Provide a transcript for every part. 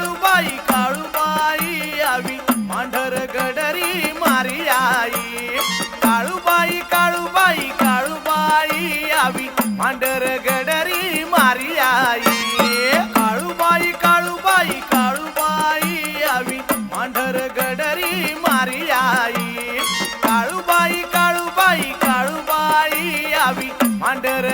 काळूबाई काळूबाई आवी मांढर गडरी मारी आई काळूबाई काळूबाई काळूबाई आवी मांढर गडरी मारी आई काळूबाई काळूबाई काळूबाई आवी मांढर गडरी मारी आई काळूबाई काळूबाई काळूबाई आवी मांढर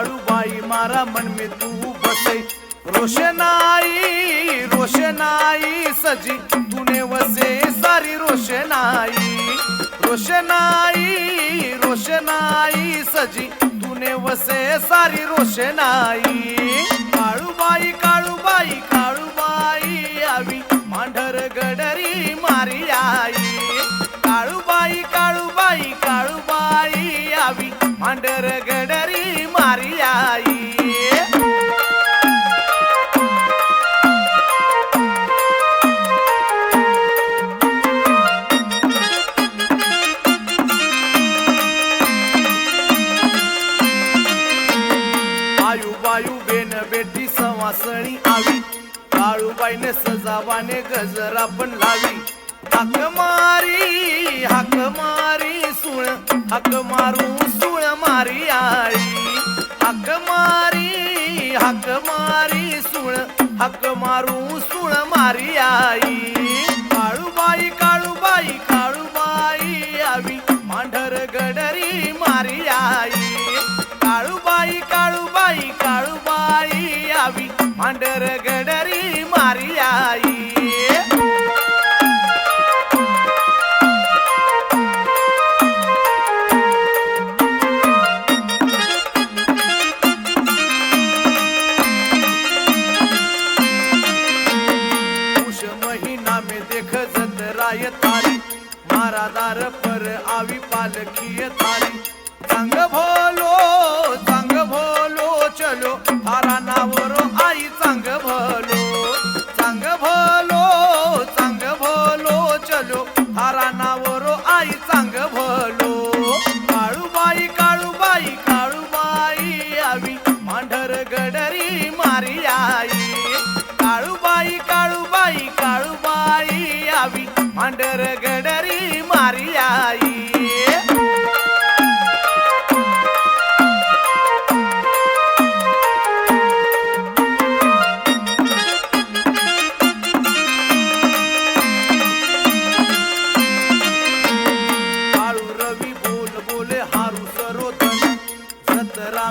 बाई मारा मन में तू बसे. रोशनाई रोशनाई सजी. तूने वसे सारी रोशनाई रोशनाई रोशनाई सजी. तूने वसे सारी रोशनाई काळूबाई काळूबाई काळूबाई आवी. मांढर गडरी मारी आई. काळूबाई काळूबाई काळूबाई आवी. मांढर गडरी बेन बेटी सवासणी आवी काळूबाईने सजावाने गजरा पण लावी. हाक मारी हाक मारी सुळ हाक मारू सुळ मारी आई. हाक मारी हाक मारी सुळ हाक मारू सुळ मारी आई. काळूबाई काळूबाई काळूबाई. गावी मांडर गडरी मारी आई उष में पर आवी पालखी थारी. चांग भोल चांग भलो चांग भलो चांग भलो चलो. हारा नावरो आई चांग भलो. काळूबाई काळूबाई काळूबाई आवी मांढर गडरी मारी आई. काळूबाई काळूबाई काळूबाई आवी मांढर गडरी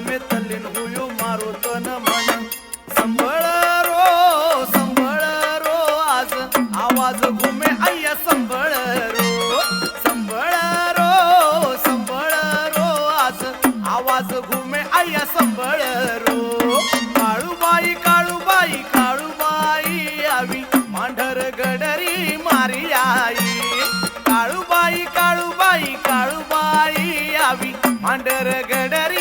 सतरा तल्लीन हुयो मारो तन मन. संभळ रो संभळ रो आज आवाज घुमे आय्या संभळ रो. संभळ रो संभळ रो आज आवाज घुमे आय्या संभळ रो. काळूबाई काळूबाई काळूबाई आवी मांढर गडरी मारी आई. काळूबाई काळूबाई काळूबाई आवी मांढर गडरी